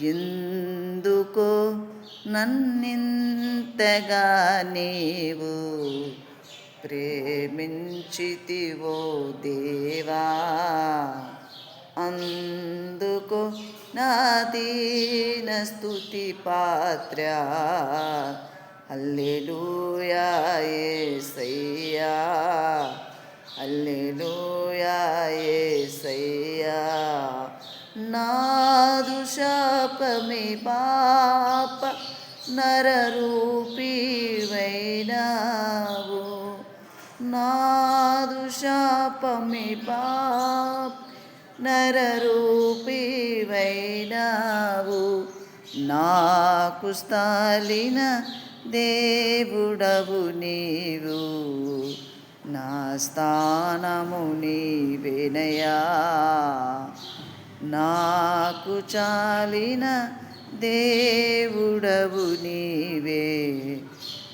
ఎందుకు నన్నింతగా నీవు ప్రేమించితివో దేవా. అందుకో నా దీన స్తుతి పాత్ర. హల్లెలూయా యేసయ్యా హల్లెలూయా యేసయ్యా నాదు శాపమే పాప నరరూపీవైనావు. నాదు శాపమే పాప నరరూపీవైనావు. నాకు స్థాలిన దేవుడవు నీవు. నా స్థానము నీవెనయా. నాకు చాలిన దేవుడవు నీవే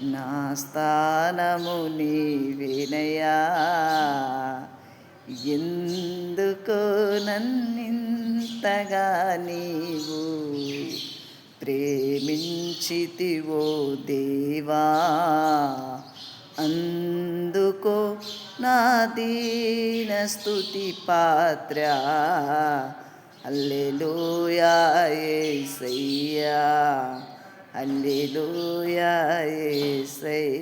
నా స్థానము నీవెనయా ఎందుకో నన్నింతగా నీవు ప్రేమించితివో దేవా. అందుకో నా దీన స్తుతి పాత్ర. హల్లెలూయా యేసయ్యా హల్లెలూయా యేసయ్యా